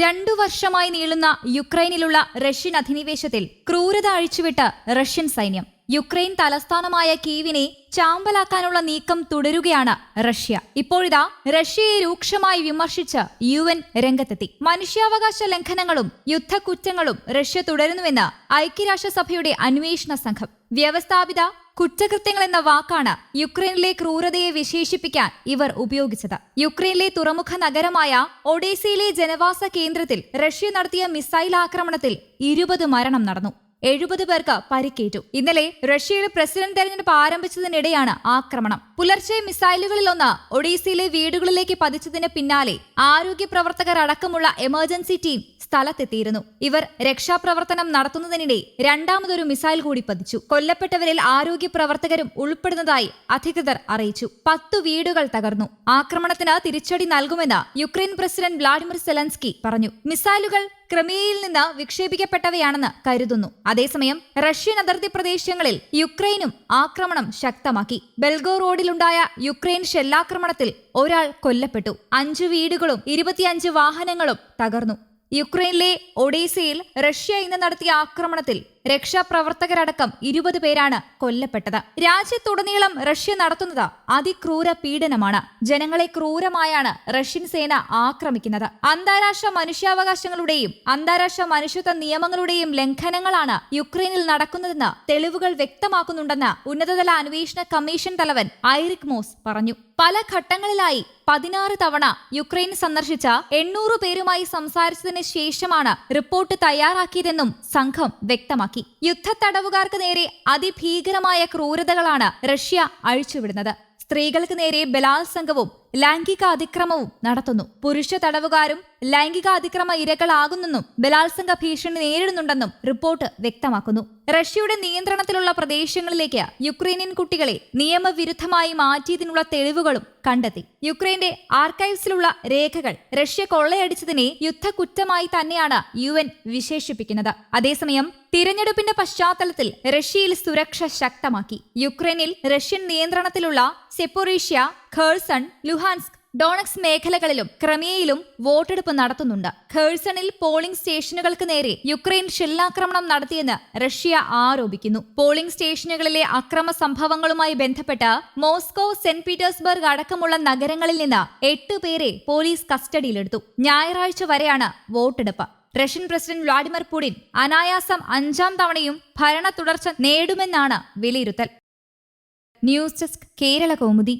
രണ്ടു വർഷമായി നീളുന്ന യുക്രൈനിലുള്ള റഷ്യൻ അധിനിവേശത്തിൽ ക്രൂരത അഴിച്ചുവിട്ട് റഷ്യൻ സൈന്യം. യുക്രൈൻ തലസ്ഥാനമായ കീവിനെ ചാമ്പലാക്കാനുള്ള നീക്കം തുടരുകയാണ് റഷ്യ. ഇപ്പോഴിതാ റഷ്യയെ രൂക്ഷമായി വിമർശിച്ച് യു എൻ രംഗത്തെത്തി. മനുഷ്യാവകാശ ലംഘനങ്ങളും യുദ്ധക്കുറ്റങ്ങളും റഷ്യ തുടരുന്നുവെന്ന് ഐക്യരാഷ്ട്രസഭയുടെ അന്വേഷണ സംഘം. വ്യവസ്ഥാപിത കുറ്റകൃത്യങ്ങൾ എന്ന വാക്കാണ് യുക്രൈനിലെ ക്രൂരതയെ വിശേഷിപ്പിക്കാൻ ഇവർ ഉപയോഗിച്ചത്. യുക്രൈനിലെ തുറമുഖ നഗരമായ ഒഡീസയിലെ ജനവാസ കേന്ദ്രത്തിൽ റഷ്യ നടത്തിയ മിസൈൽ ആക്രമണത്തിൽ ഇരുപത് മരണം നടന്നു. എഴുപത് പേർക്ക് പരിക്കേറ്റു. ഇന്നലെ റഷ്യയിൽ പ്രസിഡന്റ് തെരഞ്ഞെടുപ്പ് ആരംഭിച്ചതിനിടെയാണ് ആക്രമണം. പുലർച്ചെ മിസൈലുകളിലൊന്ന് ഒഡീസയിലെ വീടുകളിലേക്ക് പതിച്ചതിന് പിന്നാലെ ആരോഗ്യ പ്രവർത്തകർ അടക്കമുള്ള എമർജൻസി ടീം സ്ഥലത്തെത്തിയിരുന്നു. ഇവർ രക്ഷാപ്രവർത്തനം നടത്തുന്നതിനിടെ രണ്ടാമതൊരു മിസൈൽ കൂടി പതിച്ചു. കൊല്ലപ്പെട്ടവരിൽ ആരോഗ്യ പ്രവർത്തകരും ഉൾപ്പെടുന്നതായി അധികൃതർ അറിയിച്ചു. പത്തു വീടുകൾ തകർന്നു. ആക്രമണത്തിന് തിരിച്ചടി നൽകുമെന്ന് യുക്രൈൻ പ്രസിഡന്റ് വ്ളാഡിമിർ സെലൻസ്കി പറഞ്ഞു. മിസൈലുകൾ ക്രിമിയയിൽ നിന്ന് വിക്ഷേപിക്കപ്പെട്ടവയാണെന്ന് കരുതുന്നു. അതേസമയം റഷ്യൻ അതിർത്തി പ്രദേശങ്ങളിൽ യുക്രൈനും ആക്രമണം ശക്തമാക്കി. ബെൽഗോ റോഡിലുണ്ടായ യുക്രൈൻ ഷെല്ലാക്രമണത്തിൽ ഒരാൾ കൊല്ലപ്പെട്ടു. അഞ്ചു വീടുകളും ഇരുപത്തിയഞ്ച് വാഹനങ്ങളും തകർന്നു. യുക്രൈനിലെ ഒഡീസയിൽ റഷ്യ ഇന്ന് നടത്തിയ ആക്രമണത്തിൽ രക്ഷാപ്രവർത്തകരടക്കം ഇരുപത് പേരാണ് കൊല്ലപ്പെട്ടത്. രാജ്യത്തുടനീളം റഷ്യ നടത്തുന്നത് അതിക്രൂര പീഡനമാണ്. ജനങ്ങളെ ക്രൂരമായാണ് റഷ്യൻ സേന ആക്രമിക്കുന്നത്. അന്താരാഷ്ട്ര മനുഷ്യാവകാശങ്ങളുടെയും അന്താരാഷ്ട്ര മനുഷ്യത്വ നിയമങ്ങളുടെയും ലംഘനങ്ങളാണ് യുക്രൈനിൽ നടക്കുന്നതെന്ന് തെളിവുകൾ വ്യക്തമാക്കുന്നുണ്ടെന്ന് ഉന്നതതല അന്വേഷണ കമ്മീഷൻ തലവൻ ഐറിക് മോസ് പറഞ്ഞു. പല ഘട്ടങ്ങളിലായി പതിനാറ് തവണ യുക്രൈൻ സന്ദർശിച്ച എണ്ണൂറ് പേരുമായി സംസാരിച്ചതിന് ശേഷമാണ് റിപ്പോർട്ട് തയ്യാറാക്കിയതെന്നും സംഘം വ്യക്തമാക്കി. യുദ്ധത്തടവുകാർക്ക് നേരെ അതിഭീകരമായ ക്രൂരതകളാണ് റഷ്യ അഴിച്ചുവിടുന്നത്. സ്ത്രീകൾക്ക് നേരെ ബലാത്സംഗവും ലൈംഗിക അതിക്രമവും നടത്തുന്നു. പുരുഷ തടവുകാരും ലൈംഗിക അതിക്രമ ഇരകളാകുന്നെന്നും ബലാത്സംഗ ഭീഷണി നേരിടുന്നുണ്ടെന്നും റിപ്പോർട്ട് വ്യക്തമാക്കുന്നു. റഷ്യയുടെ നിയന്ത്രണത്തിലുള്ള പ്രദേശങ്ങളിലേക്ക് യുക്രൈനിയൻ കുട്ടികളെ നിയമവിരുദ്ധമായി മാറ്റിയതിനുള്ള തെളിവുകളും കണ്ടെത്തി. യുക്രൈന്റെ ആർക്കൈവ്സിലുള്ള രേഖകൾ റഷ്യ കൊള്ളയടിച്ചതിനെ യുദ്ധകുറ്റമായി തന്നെയാണ് യു എൻ വിശേഷിപ്പിക്കുന്നത്. അതേസമയം തിരഞ്ഞെടുപ്പിന്റെ പശ്ചാത്തലത്തിൽ റഷ്യയിൽ സുരക്ഷ ശക്തമാക്കി. യുക്രൈനിൽ റഷ്യൻ നിയന്ത്രണത്തിലുള്ള സെപ്പൊറീഷ്യ ഖേഴ്സൺ ലുഹാൻസ്ക് ഡോണക്സ് മേഖലകളിലും ക്രമിയയിലും വോട്ടെടുപ്പ് നടത്തുന്നുണ്ട്. ഖേഴ്സണിൽ പോളിംഗ് സ്റ്റേഷനുകൾക്ക് നേരെ യുക്രൈൻ ഷെല്ലാക്രമണം നടത്തിയെന്ന് റഷ്യ ആരോപിക്കുന്നു. പോളിംഗ് സ്റ്റേഷനുകളിലെ അക്രമ സംഭവങ്ങളുമായി ബന്ധപ്പെട്ട് മോസ്കോ സെന്റ് പീറ്റേഴ്സ്ബർഗ് അടക്കമുള്ള നഗരങ്ങളിൽ നിന്ന് എട്ട് പേരെ പോലീസ് കസ്റ്റഡിയിലെടുത്തു. ഞായറാഴ്ച വരെയാണ് വോട്ടെടുപ്പ്. റഷ്യൻ പ്രസിഡന്റ് വ്ളാഡിമിർ പുടിൻ അനായാസം അഞ്ചാം തവണയും ഭരണ തുടർച്ച നേടുമെന്നാണ് വിലയിരുത്തൽ. News desk Kerala Kaumudi